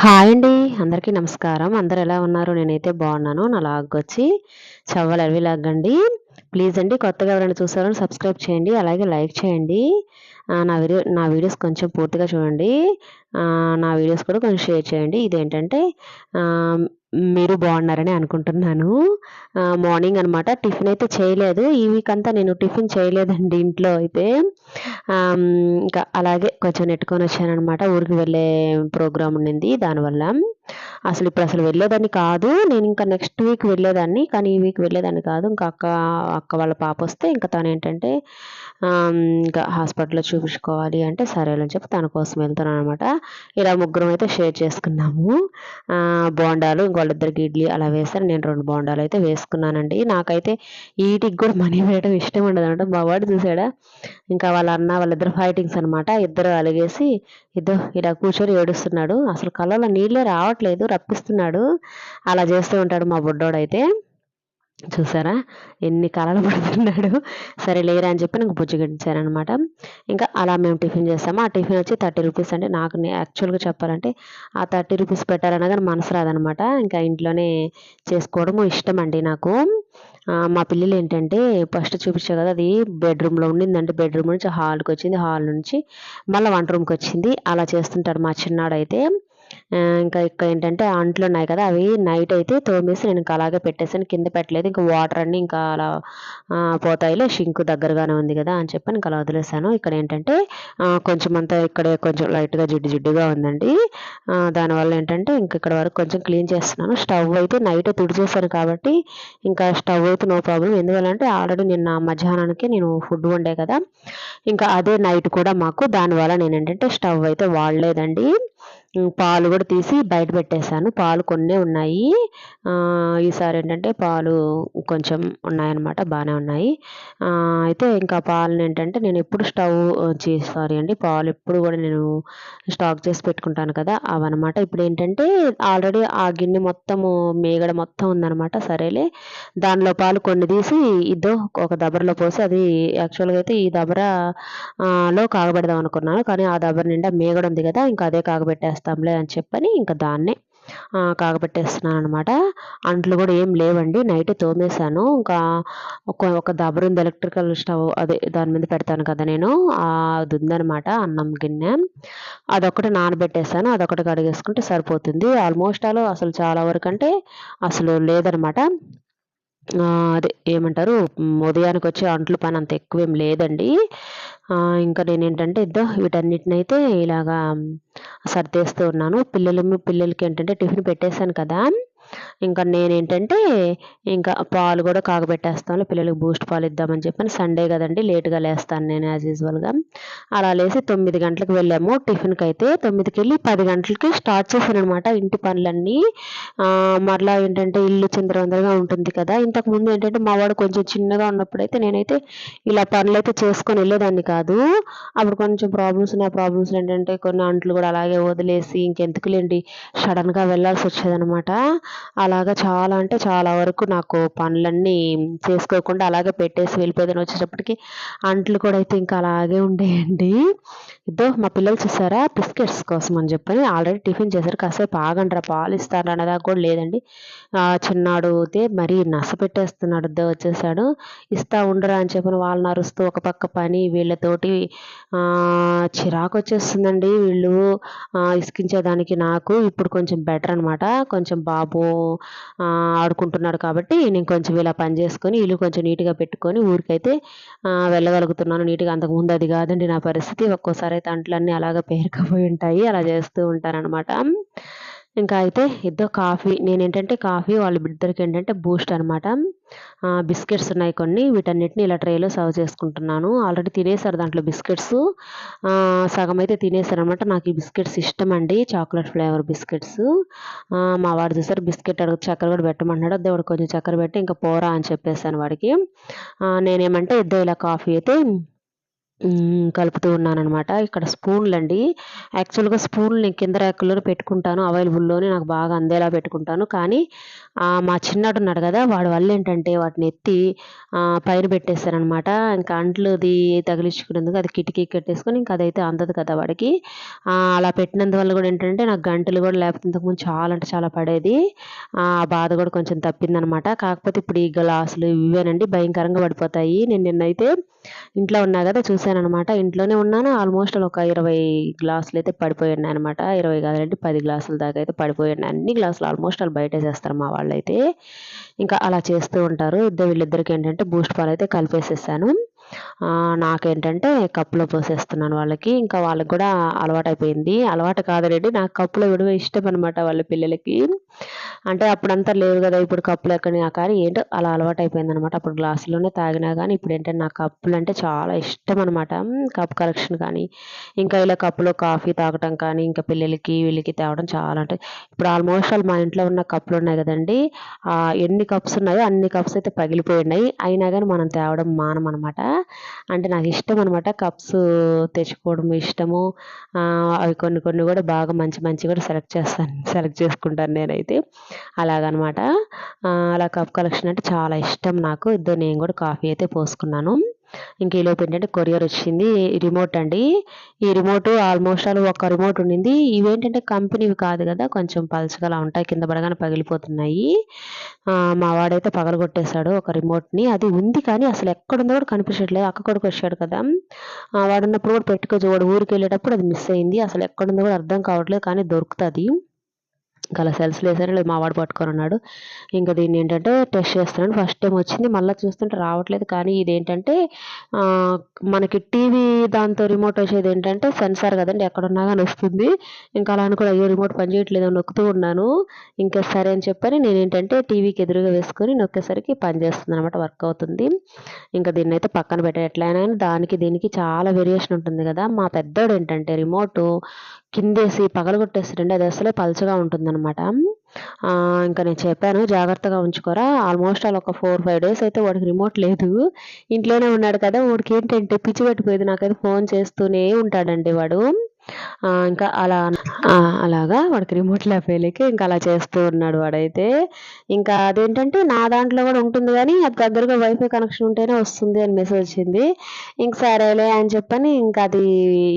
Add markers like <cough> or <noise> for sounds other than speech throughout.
Hi అండి అందరికీ నమస్కారం. అందరు ఎలా ఉన్నారు? నేనైతే బాగున్నాను. నా లాగ్ వచ్చి చవ్వలు అవి లాగండి. ప్లీజ్ అండి కొత్తగా ఎవరైనా చూసారో సబ్స్క్రైబ్ చేయండి అలాగే లైక్ చేయండి. నా వీడియో నా వీడియోస్ కొంచెం పూర్తిగా చూడండి. నా వీడియోస్ కూడా కొంచెం షేర్ చేయండి. ఇదేంటంటే మీరు బాగున్నారని అనుకుంటున్నాను. మార్నింగ్ అనమాట టిఫిన్ అయితే చేయలేదు. ఈ వీక్ అంతా నేను టిఫిన్ చేయలేదండి ఇంట్లో అయితే. ఇంకా అలాగే కొంచెం నెట్టుకొని వచ్చానమాట ఊరికి వెళ్ళే ప్రోగ్రామ్ ఉండింది దానివల్ల. అసలు ఇప్పుడు అసలు వెళ్ళేదాన్ని కాదు. నేను ఇంకా నెక్స్ట్ వీక్ వెళ్ళేదాన్ని. కానీ ఈ వీక్ వెళ్ళేదాన్ని కాదు. ఇంకా అక్క అక్క వాళ్ళ పాప వస్తే ఇంకా తను ఏంటంటే ఇంకా హాస్పిటల్లో చూపించుకోవాలి అంటే సరే అని చెప్పి తన కోసం వెళ్తాను అనమాట ఇలా ముగ్గురం అయితే షేర్ చేసుకున్నాము. బోండాలు వాళ్ళిద్దరికి ఇడ్లీ అలా వేస్తారు. నేను రెండు బోండాలు అయితే వేసుకున్నానండి. నాకైతే వీటికి కూడా మనీ వేయడం ఇష్టం ఉండదు అంటే మా వాడు చూసాడా? ఇంకా వాళ్ళ అన్న వాళ్ళిద్దరు ఫైటింగ్స్ అనమాట ఇద్దరు అలిగేసి ఇద్దరు ఇలా కూర్చొని ఏడుస్తున్నాడు. అసలు కళ్ళలో నీళ్ళే రావట్లేదు. రప్పిస్తున్నాడు. అలా చేస్తూ ఉంటాడు మా బుడ్డోడైతే. చూసారా? ఎన్ని కాలాలు పడుతున్నాడు? సరే లేరా అని చెప్పి నాకు బుజ్జగించాను అనమాట ఇంకా అలా మేము టిఫిన్ చేస్తాము. ఆ టిఫిన్ వచ్చి థర్టీ రూపీస్ అంటే నాకు యాక్చువల్గా చెప్పాలంటే ఆ థర్టీ రూపీస్ పెట్టాలన్నా కానీ మనసు రాదనమాట ఇంకా ఇంట్లోనే చేసుకోవడము ఇష్టం అండి నాకు మా పిల్లలు ఏంటంటే ఫస్ట్ చూపించా కదా అది బెడ్రూమ్లో ఉండిందంటే బెడ్రూమ్ నుంచి హాల్కి వచ్చింది హాల్ నుంచి మళ్ళీ వంట రూమ్కి వచ్చింది అలా చేస్తుంటాడు మా చిన్నాడైతే. ఇంకా ఇక్కడ ఏంటంటే అంట్లు ఉన్నాయి కదా అవి నైట్ అయితే తోమేసి నేను ఇంకా అలాగే పెట్టేసాను కింద పెట్టలేదు. ఇంకా వాటర్ అన్నీ ఇంకా అలా పోతాయిలే. షింక్ దగ్గరగానే ఉంది కదా అని చెప్పి ఇంకా అలా వదిలేసాను ఇక్కడ ఏంటంటే కొంచెం అంతా ఇక్కడే కొంచెం లైట్గా జిడ్డు జిడ్డుగా ఉందండి. దానివల్ల ఏంటంటే ఇంక ఇక్కడ వరకు కొంచెం క్లీన్ చేస్తున్నాను. స్టవ్ అయితే నైట్ తుడిచేసాను కాబట్టి ఇంకా స్టవ్ అయితే నో ప్రాబ్లం ఎందువల్లంటే ఆల్రెడీ నిన్న మధ్యాహ్నానికి నేను ఫుడ్ వండే కదా. ఇంకా అదే నైట్ కూడా మాకు. దానివల్ల నేను ఏంటంటే స్టవ్ అయితే వాడలేదండి. పాలు కూడా తీసి బయట పెట్టేశాను. పాలు కొన్ని ఉన్నాయి. ఈసారి ఏంటంటే పాలు కొంచెం ఉన్నాయన్నమాట బాగానే ఉన్నాయి. అయితే ఇంకా పాలను ఏంటంటే నేను ఎప్పుడు స్టవ్ సారీ అండి పాలు ఎప్పుడు కూడా నేను స్టాక్ చేసి పెట్టుకుంటాను కదా అవన్నమాట. ఇప్పుడు ఏంటంటే ఆల్రెడీ ఆ గిన్నె మొత్తము మేగడ మొత్తం ఉందన్నమాట సరేలే. దానిలో పాలు కొన్ని తీసి ఇద్దో ఒక దబరలో పోసి అది యాక్చువల్గా అయితే ఈ దబర లో కాగబెడదాం అనుకున్నాను. కానీ ఆ దబర నిండా మేగడ ఉంది కదా ఇంకా అదే కాగబెట్టేస్తాను చేస్తాంలే అని చెప్పని ఇంకా దాన్నే కాగబెట్టేస్తున్నాను అనమాట అంట్లు కూడా ఏం లేవండి. నైట్ తోమేశాను. ఇంకా ఒక ఒక దబరుంది ఎలక్ట్రికల్ స్టవ్ అదే దాని మీద పెడతాను కదా నేను. అది ఉందనమాట అన్నం గిన్నె. అదొకటి నానబెట్టేసాను అదొకటి కడిగేసుకుంటే సరిపోతుంది. ఆల్మోస్ట్ ఆల్ అసలు చాలా వరకు అంటే అసలు లేదనమాట అదే ఏమంటారు ఉదయానికి వచ్చే అంట్లు పని అంత ఎక్కువేం లేదండి. ఇంకా నేను ఏంటంటే ఇద్దో వీటన్నిటినైతే ఇలాగా సర్దేస్తూ ఉన్నాను. పిల్లలు పిల్లలకి ఏంటంటే టిఫిన్ పెట్టేశాను కదా. ఇంకా నేనేంటంటే ఇంకా పాలు కూడా కాగబెట్టేస్తాను. పిల్లలకి బూస్ట్ పాలు ఇద్దామని చెప్పని సండే కదండి లేట్గా లేస్తాను నేను యాజ్ యూజువల్గా అలా లేసి తొమ్మిది గంటలకు వెళ్ళాము. టిఫిన్కి అయితే తొమ్మిదికి వెళ్ళి పది గంటలకి స్టార్ట్ చేశాను అనమాట ఇంటి పనులన్నీ. మరలా ఏంటంటే ఇల్లు చిందరవందరగా ఉంటుంది కదా. ఇంతకు ముందు ఏంటంటే మా వాడు కొంచెం చిన్నగా ఉన్నప్పుడైతే నేనైతే ఇలా పనులు అయితే చేసుకొని వెళ్ళేదాన్ని కాదు. అప్పుడు కొంచెం ప్రాబ్లమ్స్ ఉన్నాయి. ప్రాబ్లమ్స్ ఏంటంటే కొన్ని అంట్లు కూడా అలాగే వదిలేసి ఇంకెందుకులేండి సడన్గా వెళ్ళాల్సి వచ్చేదనమాట అలాగా చాలా అంటే చాలా వరకు నాకు పనులన్నీ చేసుకోకుండా అలాగే పెట్టేసి వెళ్ళిపోయేదని వచ్చేటప్పటికి అంట్లు కూడా అయితే ఇంకా అలాగే ఉండేయండి. ఇదో మా పిల్లలు చూసారా? బిస్కెట్స్ కోసం అని చెప్పని ఆల్రెడీ టిఫిన్ చేశారు. కాసేపు ఆగండ్రా పాలు ఇస్తారు అనేదాకా కూడా లేదండి. చిన్నాడు అయితే మరీ నస పెట్టేస్తున్నాడు. ఇద్దో వచ్చేసాడు. ఇస్తా ఉండరా అని చెప్పని వాళ్ళని అరుస్తూ ఒక పక్క పని వీళ్ళతోటి చిరాకు వచ్చేస్తుందండి వీళ్ళు. ఇసుకించేదానికి నాకు ఇప్పుడు కొంచెం బెటర్ అనమాట కొంచెం బాబు ఆడుకుంటున్నాడు కాబట్టి నేను కొంచెం ఇలా పని చేసుకొని ఇల్లు కొంచెం నీట్గా పెట్టుకొని ఊరికైతే వెళ్ళగలుగుతున్నాను. నీట్గా అంతకుముందు అది కాదండి నా పరిస్థితి. ఒక్కోసారి అయితే అంట్లన్నీ అలాగ పేరుకపోయి ఉంటాయి. అలా చేస్తూ ఉంటానన్నమాట ఇంకా అయితే ఇద్దరు కాఫీ నేను ఏంటంటే కాఫీ వాళ్ళ ఇద్దరికి ఏంటంటే బూస్ట్ అనమాట బిస్కెట్స్ ఉన్నాయి కొన్ని వీటన్నిటిని ఇలా ట్రేలో సర్వ్ చేసుకుంటున్నాను. ఆల్రెడీ తినేసారు దాంట్లో బిస్కెట్స్. సగం అయితే తినేసారు అనమాట నాకు ఈ బిస్కెట్స్ ఇష్టం అండి చాక్లెట్ ఫ్లేవర్ బిస్కెట్స్. మా వాడు చూసారు బిస్కెట్ అడుగు చక్కెర కూడా పెట్టమన్నాడు వాడు కొంచెం చక్కెర పెట్టి ఇంకా పోరా అని చెప్పేసాను వాడికి. నేనేమంటే ఇద్దరు ఇలా కాఫీ అయితే కలుపుతూ ఉన్నాననమాట ఇక్కడ స్పూన్లు అండి యాక్చువల్గా స్పూన్లు నేను కింద ర్యాకుల్లో పెట్టుకుంటాను. అవైలబుల్లోనే నాకు బాగా అందేలా పెట్టుకుంటాను. కానీ మా చిన్నాడు ఉన్నాడు కదా వాడి వల్ల ఏంటంటే వాటిని ఎత్తి పైరు పెట్టేస్తారనమాట ఇంకా అంట్లుది తగిలించుకునేందుకు అది కిటికీ కట్టేసుకొని ఇంకా అదైతే అందదు కదా వాడికి. అలా పెట్టినందువల్ల కూడా ఏంటంటే నాకు గంటలు కూడా లేకపోతే ఇంతకుముందు చాలా అంటే చాలా పడేది. ఆ బాధ కూడా కొంచెం తప్పిందనమాట కాకపోతే ఇప్పుడు ఈ గ్లాసులు ఇవేనండి భయంకరంగా పడిపోతాయి. నేను నిన్నైతే ఇంట్లో ఉన్నా కదా చూశాను అనమాట ఇంట్లోనే ఉన్నాను ఆల్మోస్ట్ ఒక ఇరవై గ్లాసులు అయితే పడిపోయి ఉన్నాయి అనమాట ఇరవై కాదండి పది గ్లాసుల దాకా అయితే పడిపోయి ఉన్నాయి. అన్ని గ్లాసులు ఆల్మోస్ట్ వాళ్ళు బయట చేస్తారు మా వాళ్ళు. అయితే ఇంకా అలా చేస్తూ ఉంటారు. ఇద్దరు వీళ్ళిద్దరికి ఏంటంటే బూస్ట్ పాలు అయితే కలిపేసేసాను. నాకేంటంటే కప్పులో పోసేస్తున్నాను వాళ్ళకి. ఇంకా వాళ్ళకి కూడా అలవాటు అయిపోయింది అలవాటు కాదులేండి నాకు కప్పులో విడవ ఇష్టం అనమాట వాళ్ళ పిల్లలకి. అంటే అప్పుడంతా లేవు కదా ఇప్పుడు కప్పులు ఎక్కడి కానీ ఏంటో అలా అలవాటు అయిపోయింది అనమాట అప్పుడు గ్లాసులోనే తాగినా కానీ ఇప్పుడు ఏంటంటే నాకు కప్పులు అంటే చాలా ఇష్టం అనమాట కప్ కలెక్షన్ కానీ ఇంకా ఇలా కప్పులో కాఫీ తాగటం కానీ ఇంకా పిల్లలకి వీళ్ళకి తేవడం చాలా అంటే ఇప్పుడు ఆల్మోస్ట్ ఆల్ మా ఇంట్లో ఉన్న కప్పులు ఉన్నాయి కదండి ఎన్ని కప్స్ ఉన్నాయో అన్ని కప్స్ అయితే పగిలిపోయి ఉన్నాయి అయినా కానీ మనం తేవడం మానం అనమాట అంటే నాకు ఇష్టం అనమాట కప్స్ తెచ్చుకోవడం ఇష్టము. అవి కొన్ని కొన్ని కూడా బాగా మంచి మంచి కూడా సెలెక్ట్ చేస్తాను సెలెక్ట్ చేసుకుంటాను నేనైతే. అలాగనమాట. అలా కప్ కలెక్షన్ అంటే చాలా ఇష్టం నాకు. ఇద్దరు నేను కూడా కాఫీ అయితే పోసుకున్నాను. ఇంక ఈలోపు ఏంటంటే కొరియర్ వచ్చింది. రిమోట్ అండి. ఈ రిమోట్ ఆల్మోస్ట్ ఆల్ ఒక రిమోట్ ఉండింది. ఇవేంటంటే కంపెనీవి కాదు కదా కొంచెం పలుచగలా ఉంటాయి. కింద పడగానే పగిలిపోతున్నాయి. మా వాడైతే పగలగొట్టేశాడు ఒక రిమోట్ని. అది ఉంది కానీ అసలు ఎక్కడుందో కూడా కనిపించట్లేదు. అక్క కొడుకు వచ్చాడు కదా. వాడున్నప్పుడు కూడా పెట్టుకోవచ్చు. వాడు ఊరికి వెళ్ళేటప్పుడు అది మిస్ అయింది. అసలు ఎక్కడుందో కూడా అర్థం కావట్లేదు కానీ దొరుకుతుంది. అలా సెల్స్ లేసారు లేదు మావాడు పట్టుకొని ఉన్నాడు. ఇంకా దీన్ని ఏంటంటే టెస్ట్ చేస్తున్నాను ఫస్ట్ టైం వచ్చింది మళ్ళీ చూస్తుంటే రావట్లేదు. కానీ ఇదేంటంటే మనకి టీవీ దాంతో రిమోట్ వచ్చేది ఏంటంటే సెన్సార్ కదండి ఎక్కడున్నా కానీ వస్తుంది. ఇంకా అలా అనుకుని అయ్యో రిమోట్ పనిచేయట్లేదు నొక్కుతూ ఉన్నాను. ఇంకా సరే అని చెప్పని నేను ఏంటంటే టీవీకి ఎదురుగా వేసుకొని నొక్కేసరికి పనిచేస్తుంది అనమాట వర్క్ అవుతుంది. ఇంకా దీన్ని అయితే పక్కన పెట్టే ఎట్లయినా దానికి దీనికి చాలా వేరియేషన్ ఉంటుంది కదా. మా పెద్దోడు ఏంటంటే రిమోట్ కిందేసి పగలగొట్టేస్తాడండి. అది అసలే పలచగా ఉంటుందన్నమాట ఇంకా నేను చెప్పాను జాగ్రత్తగా ఉంచుకోరా. ఆల్మోస్ట్ అలా ఒక ఫోర్ ఫైవ్ డేస్ అయితే వాడికి రిమోట్ లేదు. ఇంట్లోనే ఉన్నాడు కదా వాడికి ఏంటంటే పిచ్చి పెట్టిపోయేది నాకైతే ఫోన్ చేస్తూనే ఉంటాడండి వాడు. ఇంకా అలా అలాగా వాడికి రిమోట్ లేకపోయలేక ఇంకా అలా చేస్తూ ఉన్నాడు వాడైతే. ఇంకా అదేంటంటే నా దాంట్లో కూడా ఉంటుంది కానీ అది దగ్గరగా వైఫై కనెక్షన్ ఉంటేనే వస్తుంది అని మెసేజ్ వచ్చింది. ఇంక సరేలే అని చెప్పని ఇంకా అది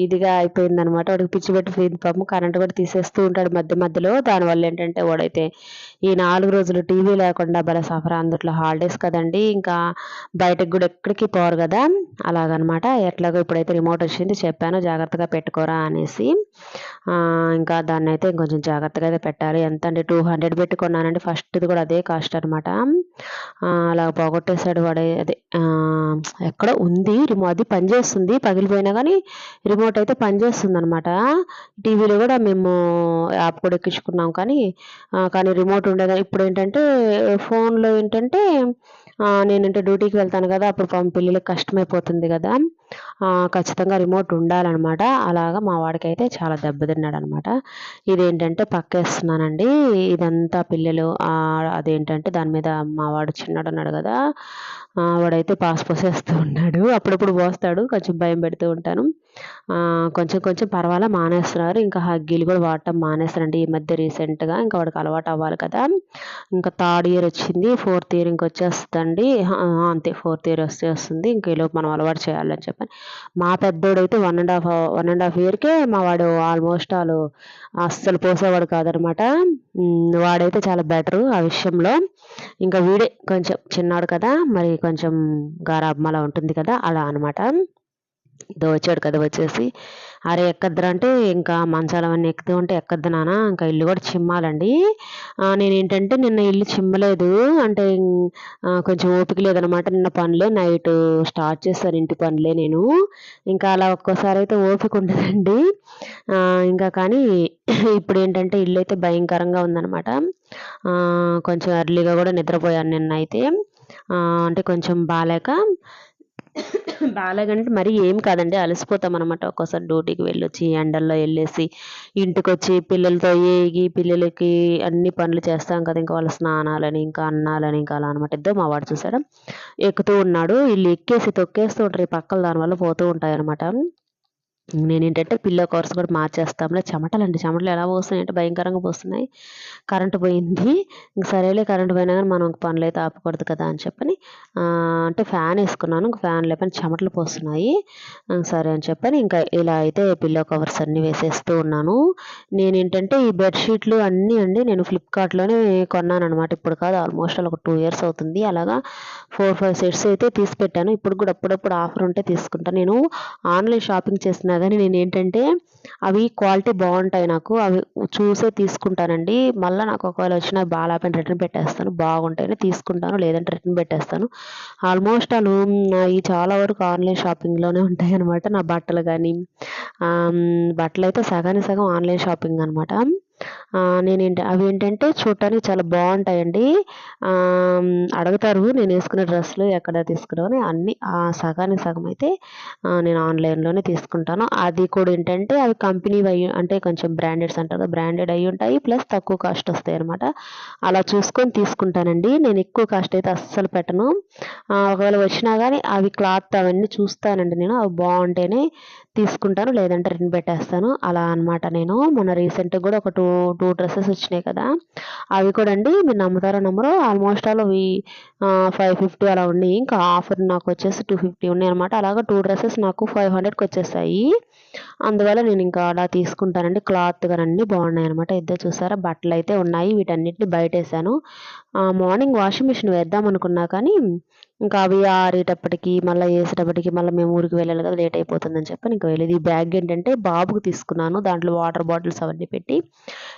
ఇదిగా అయిపోయింది అనమాట వాడికి పిచ్చి పెట్టి పాపం కరెంట్ కూడా తీసేస్తూ ఉంటాడు మధ్య మధ్యలో. దానివల్ల ఏంటంటే వాడైతే ఈ నాలుగు రోజులు టీవీ లేకుండా భలే సఫర్ అందుట్లో హాలిడేస్ కదండి. ఇంకా బయటకు కూడా ఎక్కడికి పోరు కదా. అలాగనమాట. ఎట్లాగో ఇప్పుడైతే రిమోట్ వచ్చింది. చెప్పాను జాగ్రత్తగా పెట్టుకోరా అని. అనేసి ఇంకా దాన్ని అయితే ఇంకొంచెం జాగ్రత్తగా అయితే పెట్టాలి. ఎంత అంటే టూ హండ్రెడ్ పెట్టుకున్నానంటే ఫస్ట్ది కూడా అదే కాస్ట్ అనమాట అలా పోగొట్టేశాడు వాడే. అదే ఎక్కడో ఉంది? రిమో అది పనిచేస్తుంది పగిలిపోయినా కానీ రిమోట్ అయితే పనిచేస్తుంది అనమాట టీవీలో కూడా మేము యాప్ కూడా ఎక్కించుకున్నాం కానీ కానీ రిమోట్ ఉండేది ఇప్పుడు ఏంటంటే ఫోన్లో ఏంటంటే నేనంటే డ్యూటీకి వెళ్తాను కదా అప్పుడు పాపం పిల్లలకి కష్టమైపోతుంది కదా. ఖచ్చితంగా రిమోట్ ఉండాలన్నమాట. అలాగా మా వాడికైతే చాలా దెబ్బతిన్నాడు అనమాట ఇదేంటంటే పక్కేస్తున్నానండి ఇదంతా పిల్లలు అదేంటంటే దాని మీద మా వాడు చిన్నాడు ఉన్నాడు కదా వాడైతే పాస్ పోసేస్తూ ఉన్నాడు. అప్పుడప్పుడు పోస్తాడు కొంచెం భయం పెడుతూ ఉంటాను. కొంచెం కొంచెం పర్వాలా మానేస్తున్నారు. ఇంకా హగ్గీలు కూడా వాడటం మానేస్తారండి ఈ మధ్య రీసెంట్గా ఇంకా వాడికి అలవాటు అవ్వాలి కదా. ఇంకా థర్డ్ ఇయర్ వచ్చింది ఫోర్త్ ఇయర్ ఇంకొచ్చేస్తుందండి. అంతే ఫోర్త్ ఇయర్ వస్తే వస్తుంది. ఇంక ఈలోపు మనం అలవాటు చేయాలని చెప్పి చెప్పని మా పెద్దోడైతే one and half one and half ఇయర్కే మా వాడు ఆల్మోస్ట్ వాళ్ళు అస్సలు పోసేవాడు కాదనమాట. వాడైతే చాలా బెటరు ఆ విషయంలో. ఇంకా వీడే కొంచెం చిన్నాడు కదా మరి కొంచెం గారాబ్మలా ఉంటుంది కదా అలా అనమాట. ఇదో వచ్చాడు కదా వచ్చేసి. అరే ఎక్కద్దురా అంటే ఇంకా మంచాలు అవన్నీ ఎక్కుతూ ఉంటే ఎక్కద్దు నాన్న ఇంకా ఇల్లు కూడా చిమ్మాలండి. నేను ఏంటంటే నిన్న ఇల్లు చిమ్మలేదు. అంటే కొంచెం ఓపిక లేదనమాట. నిన్న పనులే నైట్ స్టార్ట్ చేస్తాను ఇంటి పనులే నేను. ఇంకా అలా ఒక్కోసారి అయితే ఓపిక ఉండదండి. ఇంకా కానీ <coughs> ఇప్పుడు ఏంటంటే ఇల్లు అయితే భయంకరంగా ఉందనమాట. కొంచెం ఎర్లీగా కూడా నిద్రపోయాను నిన్న అయితే అంటే కొంచెం బాగాలేక బాగాలేదంటే మరీ ఏం కాదండి అలసిపోతాం అనమాట ఒక్కోసారి డ్యూటీకి వెళ్ళొచ్చి ఎండల్లో వెళ్ళేసి ఇంటికొచ్చి పిల్లలతో ఏగి పిల్లలకి అన్ని పనులు చేస్తాం కదా ఇంకా వాళ్ళ స్నానాలని ఇంకా అన్నాలని ఇంకా అలా అనమాట ఇద్దరు మా వాడు చూసారా? ఎక్కుతూ ఉన్నాడు. వీళ్ళు ఎక్కేసి తొక్కేస్తూ ఉంటారు. ఈ పక్కల దానివల్ల పోతూ ఉంటాయి అనమాట నేనేంటంటే పిల్లో కవర్స్ కూడా మార్చేస్తాంలే. చెమటలండి. చెమటలు ఎలా పోస్తున్నాయి అంటే భయంకరంగా పోస్తున్నాయి. కరెంటు పోయింది. ఇంక సరేలే కరెంటు పోయినా కానీ మనం పనులు అయితే ఆపకూడదు కదా అని చెప్పని అంటే ఫ్యాన్ వేసుకున్నాను. ఇంక ఫ్యాన్ లేపని చెమటలు పోస్తున్నాయి. సరే అని చెప్పని ఇంకా ఇలా అయితే పిల్లో కవర్స్ అన్నీ వేసేస్తూ ఉన్నాను. నేను ఏంటంటే ఈ బెడ్షీట్లు అన్నీ అండి నేను ఫ్లిప్కార్ట్లోనే కొన్నాను అనమాట ఇప్పుడు కాదు ఆల్మోస్ట్ అలా ఒక టూ ఇయర్స్ అవుతుంది. అలాగా ఫోర్ ఫైవ్ సెట్స్ అయితే తీసి పెట్టాను. ఇప్పుడు కూడా అప్పుడప్పుడు ఆఫర్ ఉంటే తీసుకుంటాను నేను ఆన్లైన్ షాపింగ్ చేసిన కానీ నేను ఏంటంటే అవి క్వాలిటీ బాగుంటాయి నాకు. అవి చూసే తీసుకుంటానండి. మళ్ళీ నాకు ఒకవేళ వచ్చిన బాగాలేకపోయిన రిటర్న్ పెట్టేస్తాను. బాగుంటేనే తీసుకుంటాను. లేదంటే రిటర్న్ పెట్టేస్తాను. ఆల్మోస్ట్ అను ఈ చాలా వరకు ఆన్లైన్ షాపింగ్లోనే ఉంటాయి అనమాట నా బట్టలు కానీ బట్టలు అయితే సగానికి సగం ఆన్లైన్ షాపింగ్ అనమాట నేనేంటి అవి ఏంటంటే చూడటానికి చాలా బాగుంటాయండి. అడుగుతారు నేను వేసుకునే డ్రెస్సులు ఎక్కడ తీసుకున్నామని అన్నీ సగానికి సగం అయితే నేను ఆన్లైన్లోనే తీసుకుంటాను. అది కూడా ఏంటంటే అవి కంపెనీ అయ్యి అంటే కొంచెం బ్రాండెడ్స్ అంటారు బ్రాండెడ్ అయ్యి ఉంటాయి ప్లస్ తక్కువ కాస్ట్ వస్తాయి అనమాట అలా చూసుకొని తీసుకుంటానండి. నేను ఎక్కువ కాస్ట్ అయితే అస్సలు పెట్టను. ఒకవేళ వచ్చినా కానీ అవి క్లాత్ అవన్నీ చూస్తానండి నేను. అవి బాగుంటేనే తీసుకుంటాను లేదంటే రిటర్న్ పెట్టేస్తాను. అలా అనమాట నేను. మొన్న రీసెంట్గా కూడా ఒక టూ టూ డ్రెస్సెస్ వచ్చినాయి కదా. అవి కూడా అండి మీరు నమ్ముతారో నమ్మరో ఆల్మోస్ట్ ఆల్ అవి ఫైవ్ ఫిఫ్టీ అలా ఉన్నాయి. ఇంకా ఆఫర్ నాకు వచ్చేసి టూ ఫిఫ్టీ ఉన్నాయి అనమాట అలాగా టూ డ్రెస్సెస్ నాకు ఫైవ్ హండ్రెడ్కి వచ్చేసాయి. అందువల్ల నేను ఇంకా అలా తీసుకుంటానండి. క్లాత్ కానీ బాగున్నాయి అనమాట ఇద్దరు చూసారా? బట్టలు అయితే ఉన్నాయి. వీటన్నిటిని బయట వేసాను మార్నింగ్ వాషింగ్ మిషన్ వేద్దాం అనుకున్నా కానీ ఇంకా అవి ఆరేటప్పటికి మళ్ళీ వేసేటప్పటికి మళ్ళీ మేము ఊరికి వెళ్ళాలి కదా లేట్ అయిపోతుందని చెప్పి ఇంకా వెళ్ళేది ఈ బ్యాగ్ ఏంటంటే బాబుకు తీసుకున్నాను. దాంట్లో వాటర్ బాటిల్స్ అవన్నీ పెట్టి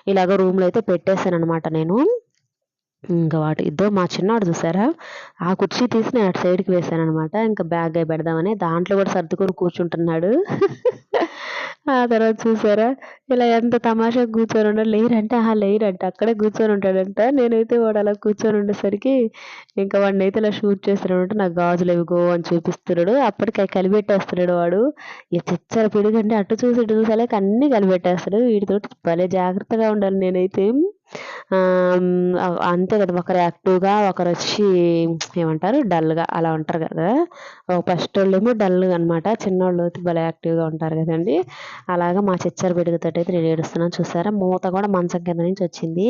ఇలాగ రూమ్లో అయితే పెట్టేశాను అనమాట నేను. ఇంకా వాటి ఇద్దరు మా చిన్నవాడు చూసారా? ఆ కుర్చీ తీసి నేను అటు సైడ్కి వేశాను అనమాట ఇంకా బ్యాగ్ అయి పెడదామని దాంట్లో కూడా సర్దుకొని కూర్చుంటున్నాడు. <laughs> ఆ తర్వాత చూసారా? ఇలా ఎంత తమాషా కూర్చొని ఉండడు లేరంటే ఆహా లేరంట అక్కడే కూర్చొని ఉంటాడంట. నేనైతే వాడు అలా కూర్చొని ఉండేసరికి ఇంకా వాడిని అయితే ఇలా షూట్ చేస్తున్నాడు నాకు గాజులు గో అని చూపిస్తున్నాడు. అప్పటికి కలిపెట్టేస్తున్నాడు వాడు. ఇక చిచ్చర పిడుగంటే అటు చూసి ఇటు చూసాలే అన్నీ కలిపెట్టేస్తాడు వీటితో భలే జాగ్రత్తగా ఉండాలి నేనైతే. అంతే కదా ఒకరు యాక్టివ్గా ఒకరు వచ్చి ఏమంటారు డల్గా అలా ఉంటారు కదా. ఫస్ట్ వాళ్ళేమో డల్గా అనమాట చిన్నోళ్ళు భలే యాక్టివ్గా ఉంటారు కదండి. అలాగా మా చిచ్చర బిడుగుతోటి అయితే నేను ఏడుస్తున్నాను చూసారా? మూత కూడా మంచం కింద నుంచి వచ్చింది.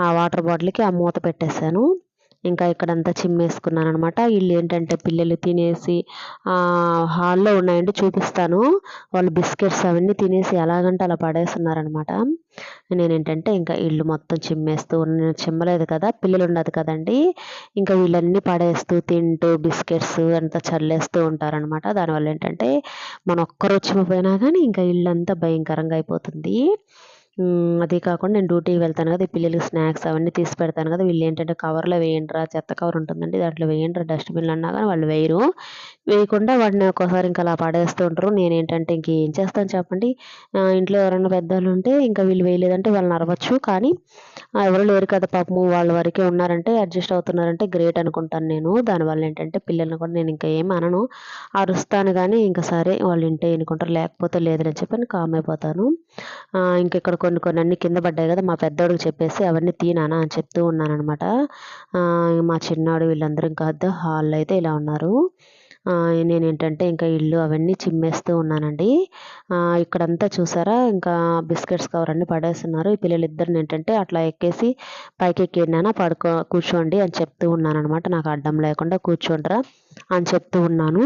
ఆ వాటర్ బాటిల్కి ఆ మూత పెట్టేశాను. ఇంకా ఇక్కడంతా చిమ్మేసుకున్నాను అనమాట వీళ్ళు ఏంటంటే పిల్లలు తినేసి హాల్లో ఉన్నాయండి చూపిస్తాను. వాళ్ళు బిస్కెట్స్ అవన్నీ తినేసి ఎలాగంటే అలా పడేస్తున్నారనమాట నేనేంటంటే ఇంకా ఇల్లు మొత్తం చిమ్మేస్తూ నేను చిమ్మలేదు కదా పిల్లలు ఉండదు కదండి. ఇంకా వీళ్ళన్నీ పడేస్తూ తింటూ బిస్కెట్స్ అంతా చల్లేస్తూ ఉంటారనమాట దానివల్ల ఏంటంటే మన ఒక్కరు వచ్చిపోయినా కానీ ఇంకా ఇల్లు అంతా భయంకరంగా అయిపోతుంది. అదే కాకుండా నేను డ్యూటీకి వెళ్తాను కదా పిల్లలకి స్నాక్స్ అవన్నీ తీసి పెడతాను కదా వీళ్ళు ఏంటంటే కవర్లో వేయండిరా చెత్త కవర్ ఉంటుందండి దాంట్లో వేయండిరా డస్ట్బిన్లు అన్నా కానీ వాళ్ళు వేయరు. వేయకుండా వాడిని ఒక్కోసారి ఇంకా అలా పడేస్తూ ఉంటారు. నేను ఏంటంటే ఇంకేం చేస్తాను చెప్పండి. ఇంట్లో ఎవరైనా పెద్దవాళ్ళు ఉంటే ఇంకా వీళ్ళు వేయలేదంటే వాళ్ళని అరవచ్చు. కానీ ఎవరు లేరు కదా పాపము వాళ్ళ వరకే ఉన్నారంటే అడ్జస్ట్ అవుతున్నారంటే గ్రేట్ అనుకుంటాను నేను. దానివల్ల ఏంటంటే పిల్లల్ని కూడా నేను ఇంకా ఏం అనను. అరుస్తాను కానీ ఇంకా సరే వాళ్ళు ఇంటే ఎన్నుకుంటారు లేకపోతే లేదని చెప్పి కామ్ అయిపోతాను. ఇంక ఇక్కడ కొన్ని కొన్ని అన్ని కింద పడ్డాయి కదా మా పెద్దోడికి చెప్పేసి అవన్నీ తీనానా అని చెప్తూ ఉన్నానమాట మా చిన్నాడు వీళ్ళందరూ ఇంకా హాల్లో అయితే ఇలా ఉన్నారు. నేను ఏంటంటే ఇంకా ఇల్లు అవన్నీ చిమ్మేస్తూ ఉన్నానండి. ఇక్కడంతా చూసారా ఇంకా బిస్కెట్స్ కవర్ అన్ని పడేస్తున్నారు. ఈ పిల్లలు ఇద్దరిని ఏంటంటే అట్లా ఎక్కేసి పైకి ఎక్కినానా పడుకో కూర్చోండి అని చెప్తూ ఉన్నాను అనమాట నాకు అడ్డం లేకుండా కూర్చోండిరా అని చెప్తూ ఉన్నాను.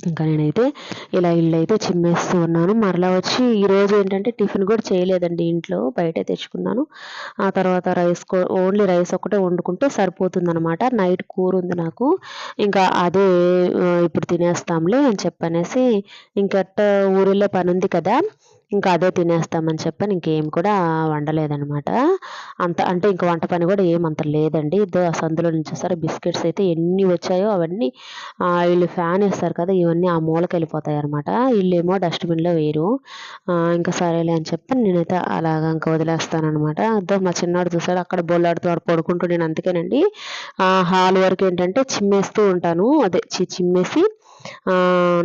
ఇంకా నేనైతే ఇలా ఇల్లు అయితే చిమ్మేస్తూ ఉన్నాను. మరలా వచ్చి ఈరోజు ఏంటంటే టిఫిన్ కూడా చేయలేదండి ఇంట్లో బయటే తెచ్చుకున్నాను. ఆ తర్వాత రైస్ ఓన్లీ రైస్ ఒకటే వండుకుంటే సరిపోతుంది అనమాట నైట్ కూర ఉంది నాకు. ఇంకా అదే ఇప్పుడు తినేస్తాంలే అని చెప్పనేసి ఇంకట్ట ఊరిలో పని ఉంది కదా. ఇంకా అదే తినేస్తామని చెప్పని ఇంకేం కూడా వండలేదనమాట అంత అంటే ఇంక వంట పని కూడా ఏమంత లేదండి. ఇదో ఆ సందులో నుంచి సరే బిస్కెట్స్ అయితే ఎన్ని వచ్చాయో అవన్నీ వీళ్ళు ఫ్యాన్ వేస్తారు కదా ఇవన్నీ ఆ మూలకి వెళ్ళిపోతాయి అనమాట వీళ్ళేమో డస్ట్బిన్లో వేయరు. ఇంకా సరేలే అని చెప్పి నేనైతే అలాగ ఇంకా వదిలేస్తానమాట అదో మా చిన్నవాడు చూసాడు అక్కడ బొల్లాడుతూ వాడు పడుకుంటూ నేను అందుకేనండి హాల్ వరకు ఏంటంటే చిమ్మేస్తూ ఉంటాను. అదే చిమ్మేసి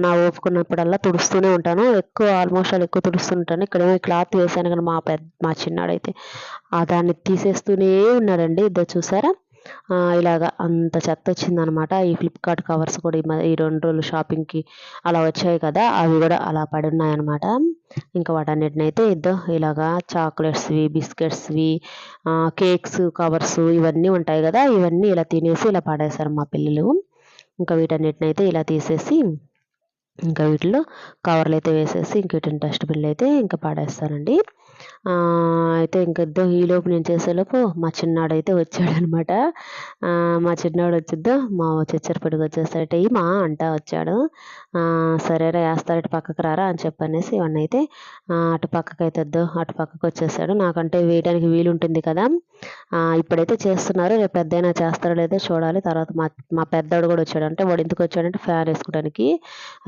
నా ఓపుకున్నప్పుడల్లా తుడుస్తూనే ఉంటాను. ఎక్కువ ఆల్మోస్ట్ అలా ఎక్కువ తుడుస్తుంటాను. ఇక్కడేమో క్లాత్ వేసాను కానీ మా పెద్ద మా చిన్నాడైతే. ఆ దాన్ని తీసేస్తూనే ఉన్నాడండి. ఇద్దరు చూసారా? ఇలాగా అంత చెత్త వచ్చిందనమాట. ఈ ఫ్లిప్కార్ట్ కవర్స్ కూడా ఈ రెండు రోజులు షాపింగ్కి అలా వచ్చాయి కదా అవి కూడా అలా పడి ఉన్నాయన్నమాట ఇంకా వాటన్నిటిని అయితే ఇద్దో ఇలాగా చాక్లెట్స్వి బిస్కెట్స్వి కేక్స్ కవర్స్ ఇవన్నీ ఉంటాయి కదా ఇవన్నీ ఇలా తినేసి ఇలా పడేశారు మా పిల్లలు. ఇంకా వీటన్నిటిని అయితే ఇలా తీసేసి ఇంకా వీటిలో కవర్లు అయితే వేసేసి ఇంక వీటిని డస్ట్బిన్లు అయితే ఇంకా పాడేస్తానండి. అయితే ఇంక ఈలోపు నేను చేసేలోపు మా చిన్నాడు అయితే వచ్చాడనమాట మా చిన్నాడు వచ్చిద్దో మా చెచ్చరపడికి వచ్చేస్తాడట మా అంటా వచ్చాడు. సరేరా వేస్తారట పక్కకు రారా అని చెప్పనేసి ఇవన్నీ అయితే అటు పక్కకు అయితే అటు పక్కకు వచ్చేసాడు. నాకంటే వేయడానికి వీలు ఉంటుంది కదా ఇప్పుడైతే చేస్తున్నారు రేపు పెద్దయినా చేస్తారో లేదో చూడాలి. తర్వాత మా మా పెద్దవాడు కూడా వచ్చాడు. అంటే వాడు ఎందుకు వచ్చాడంటే ఫ్యాన్ వేసుకోవడానికి.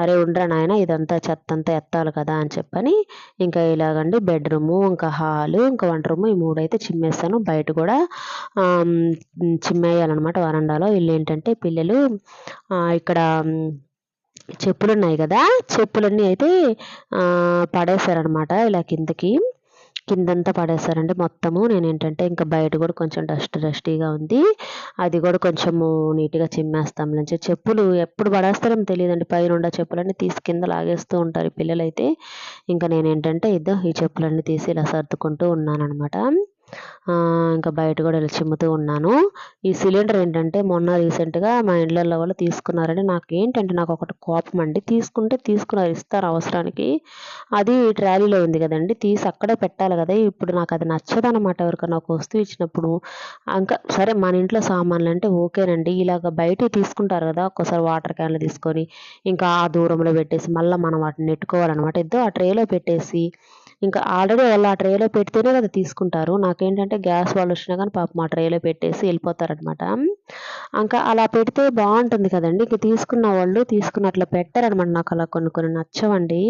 అరే ఉండరా నాయన ఇదంతా చెత్త అంతా ఎత్తాలి కదా అని చెప్పని ఇంకా ఇలాగండి బెడ్రూము ఇంకా హాలు ఇంకా వంట రూమ్ ఈ మూడు అయితే చిమ్మేస్తాను. బయట కూడా చిమ్మేయాలన్నమాట వరండాలో. వీళ్ళు ఏంటంటే పిల్లలు ఇక్కడ చెప్పులు ఉన్నాయి కదా చెప్పులన్నీ అయితే పడేశారనమాట ఇలా కిందకి. కిందంతా పడేశారండి మొత్తము నేను ఏంటంటే ఇంకా బయట కూడా కొంచెం డస్ట్ డస్టీగా ఉంది. అది కూడా కొంచెము నీట్గా చిమ్మేస్తాం చెప్పులు ఎప్పుడు పడేస్తారో తెలియదండి. పైన ఉండే చెప్పులన్నీ తీసి కింద లాగేస్తూ ఉంటారు పిల్లలైతే. ఇంకా నేను ఏంటంటే ఇద్దో ఈ చెప్పులన్నీ తీసి ఇలా సర్దుకుంటూ ఉన్నాను అనమాట ఇంకా బయట కూడా ఇలా చిమ్ముతూ ఉన్నాను. ఈ సిలిండర్ ఏంటంటే మొన్న రీసెంట్గా మా ఇండ్లలో వాళ్ళు తీసుకున్నారని నాకు ఏంటంటే నాకు ఒకటి కోపం అండి. తీసుకుంటే తీసుకున్నారు ఇస్తారు అవసరానికి. అది ట్రాలీలో ఉంది కదండి. తీసి అక్కడే పెట్టాలి కదా. ఇప్పుడు నాకు అది నచ్చదనమాట ఎవరికైనా ఒక వస్తువు ఇచ్చినప్పుడు. ఇంకా సరే మన ఇంట్లో సామాన్లు అంటే ఓకేనండి. ఇలాగ బయట తీసుకుంటారు కదా. ఒక్కోసారి వాటర్ క్యాన్లు తీసుకొని ఇంకా ఆ దూరంలో పెట్టేసి మళ్ళీ మనం వాటిని నెట్టుకోవాలన్నమాట. ఏదో ఆ ట్రేలో పెట్టేసి ఇంకా ఆల్రెడీ వాళ్ళు ఆ ట్రేలో పెడితేనే కదా తీసుకుంటారు. నాకేంటంటే గ్యాస్ వాళ్ళు వచ్చినా కానీ పాపం ఆ ట్రేలో పెట్టేసి వెళ్ళిపోతారనమాట ఇంకా అలా పెడితే బాగుంటుంది కదండి. ఇంక తీసుకున్న వాళ్ళు తీసుకున్నట్లు పెట్టారనమాట నాకు అలా కొన్ని కొన్ని నచ్చవండి.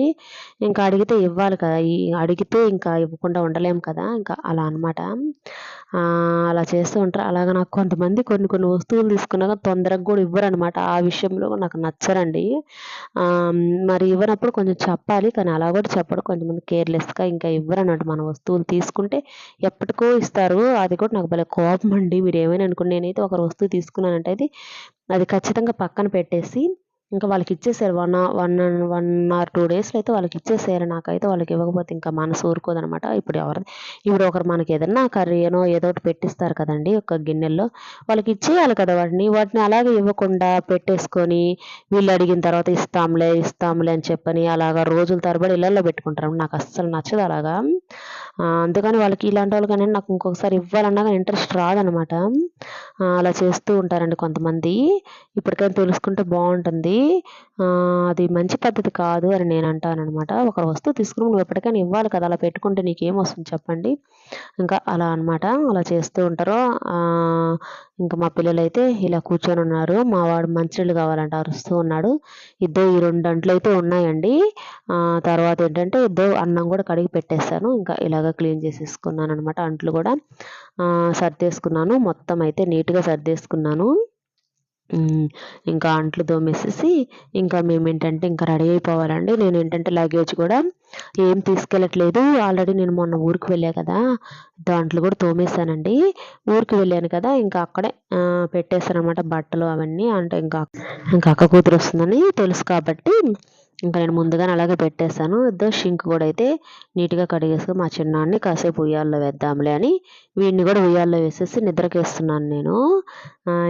ఇంకా అడిగితే ఇవ్వాలి కదా. అడిగితే ఇంకా ఇవ్వకుండా ఉండలేము కదా. ఇంకా అలా అనమాట అలా చేస్తూ ఉంటారు. అలాగే నాకు కొంతమంది కొన్ని కొన్ని వస్తువులు తీసుకున్నాక తొందరగా కూడా ఇవ్వరు అనమాట ఆ విషయంలో నాకు నచ్చరండి. మరి ఇవ్వనప్పుడు కొంచెం చెప్పాలి. కానీ అలా కూడా చెప్పడం కొంతమంది కేర్లెస్గా ఇంకా ఇంకా ఇవ్వరు అన్నట్టు మన వస్తువులు తీసుకుంటే. ఎప్పటికో ఇస్తారు. అది కూడా నాకు భలే కోపం అండి. మీరు ఏమైనా అనుకోండి నేనైతే ఒక వస్తువు తీసుకున్నానంటే అది అది ఖచ్చితంగా పక్కన పెట్టేసి ఇంకా వాళ్ళకి ఇచ్చేసారు one one one or two డేస్లో అయితే వాళ్ళకి ఇచ్చేసారు నాకైతే వాళ్ళకి ఇవ్వకపోతే ఇంకా మనసు ఊరుకోదనమాట. ఇప్పుడు ఎవరు ఇప్పుడు ఒకరు మనకి ఏదన్నా కర్రీనో ఏదో ఒకటి పెట్టిస్తారు కదండి ఒక గిన్నెల్లో. వాళ్ళకి ఇచ్చేయాలి కదా వాటిని. వాటిని అలాగే ఇవ్వకుండా పెట్టేసుకొని వీళ్ళు అడిగిన తర్వాత ఇస్తాంలే ఇస్తాంలే అని చెప్పని అలాగా రోజుల తరబడి ఇళ్ళల్లో పెట్టుకుంటారు. నాకు అస్సలు నచ్చదు అలాగా. అందుకని వాళ్ళకి ఇలాంటి వాళ్ళకని నాకు ఇంకొకసారి ఇవ్వాలన్నా కానీ ఇంట్రెస్ట్ రాదనమాట. అలా చేస్తూ ఉంటారండి కొంతమంది. ఇప్పటికైనా తెలుసుకుంటే బాగుంటుంది. అది మంచి పద్ధతి కాదు అని నేను అంటాను అనమాట ఒక వస్తువు తీసుకుని నువ్వు ఎప్పటికైనా ఇవ్వాలి కదా అలా పెట్టుకుంటే నీకేం వస్తుంది చెప్పండి. ఇంకా అలా అనమాట అలా చేస్తూ ఉంటారు. ఇంకా మా పిల్లలు అయితే ఇలా కూర్చొని ఉన్నారు. మా వాడు మంచినీళ్ళు కావాలంటే అరుస్తూ ఉన్నాడు. ఇద్దరు ఈ రెండు అంట్లు అయితే ఉన్నాయండి. తర్వాత ఏంటంటే ఇద్దరు అన్నం కూడా కడిగి పెట్టేస్తాను ఇంకా ఇలాగ క్లీన్ చేసేసుకున్నాను అనమాట అంట్లు కూడా. సర్దేసుకున్నాను. మొత్తం అయితే నీట్గా సర్దేసుకున్నాను. ఇంకా అంట్లు తోమేసేసి ఇంకా మేము ఏంటంటే ఇంకా రెడీ అయిపోవాలండి. నేను ఏంటంటే లగేజ్ కూడా ఏం తీసుకెళ్ళట్లేదు. ఆల్రెడీ నేను మొన్న ఊరికి వెళ్ళా కదా దాంట్లో కూడా తోమేశానండి. ఊరికి వెళ్ళాను కదా ఇంకా అక్కడే పెట్టేశాను అనమాట బట్టలు అవన్నీ. అంటే ఇంకా ఇంకా అక్క కూతురు వస్తుందని తెలుసు కాబట్టి ఇంకా నేను ముందుగానే అలాగే పెట్టేస్తాను. ఇద్దరు షింక్ కూడా అయితే నీట్గా కడిగేసుకుని మా చిన్నాన్ని కాసేపు ఉయ్యాల్లో వేద్దాంలే అని వీడిని కూడా ఉయ్యాల్లో వేసేసి నిద్రకేస్తున్నాను నేను.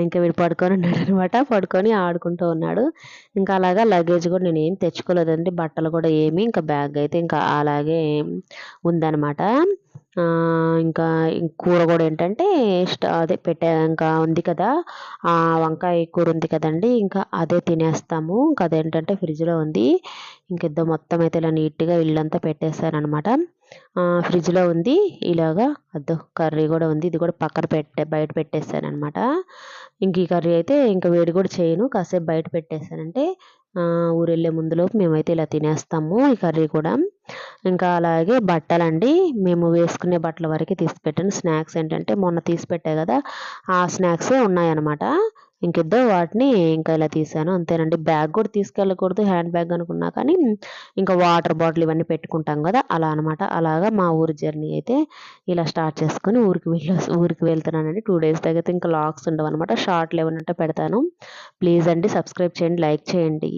ఇంకా వీడు పడుకొని ఉన్నాడు అనమాట పడుకొని ఆడుకుంటూ ఉన్నాడు. ఇంకా అలాగా లగేజ్ కూడా నేను ఏం తెచ్చుకోలేదండి. బట్టలు కూడా ఏమి ఇంకా బ్యాగ్ అయితే ఇంకా అలాగే ఉందన్నమాట ఇంకా కూర కూడా ఏంటంటే అదే పెట్టే ఇంకా ఉంది కదా. వంకాయ కూర ఉంది కదండి. ఇంకా అదే తినేస్తాము. ఇంకా అదేంటంటే ఫ్రిడ్జ్లో ఉంది. ఇంక ఇద్దరు మొత్తం అయితే ఇలా నీట్గా ఇల్లంతా పెట్టేస్తారనమాట ఫ్రిడ్జ్లో ఉంది. ఇలాగా అద్దు కర్రీ కూడా ఉంది. ఇది కూడా పక్కన పెట్టే బయట పెట్టేస్తానమాట ఇంక ఈ కర్రీ అయితే ఇంకా వేడి కూడా చేయను. కాసేపు బయట పెట్టేశానంటే ఊరెళ్ళే ముందులోపు మేమైతే ఇలా తినేస్తాము ఈ కర్రీ కూడా. ఇంకా అలాగే బట్టలండి. మేము వేసుకునే బట్టల వరకు తీసిపెట్టాను స్నాక్స్ ఏంటంటే మొన్న తీసి పెట్టా కదా ఆ స్నాక్సే ఉన్నాయన్నమాట. ఇంకిద్దో వాటిని ఇంకా ఇలా తీసాను. అంతేనండి. బ్యాగ్ కూడా తీసుకెళ్ళకూడదు. హ్యాండ్ బ్యాగ్ అనుకున్నా కానీ ఇంకా వాటర్ బాటిల్ ఇవన్నీ పెట్టుకుంటాం కదా అలా అనమాట అలాగా మా ఊరి జర్నీ అయితే ఇలా స్టార్ట్ చేసుకొని ఊరికి వెళ్ళి ఊరికి వెళ్తున్నానండి. టూ డేస్ తర్వాత ఇంకా లాక్స్ ఉండవు అనమాట షార్ట్లు ఏమన్నట్టు పెడతాను. ప్లీజ్ అండి సబ్స్క్రైబ్ చేయండి లైక్ చేయండి.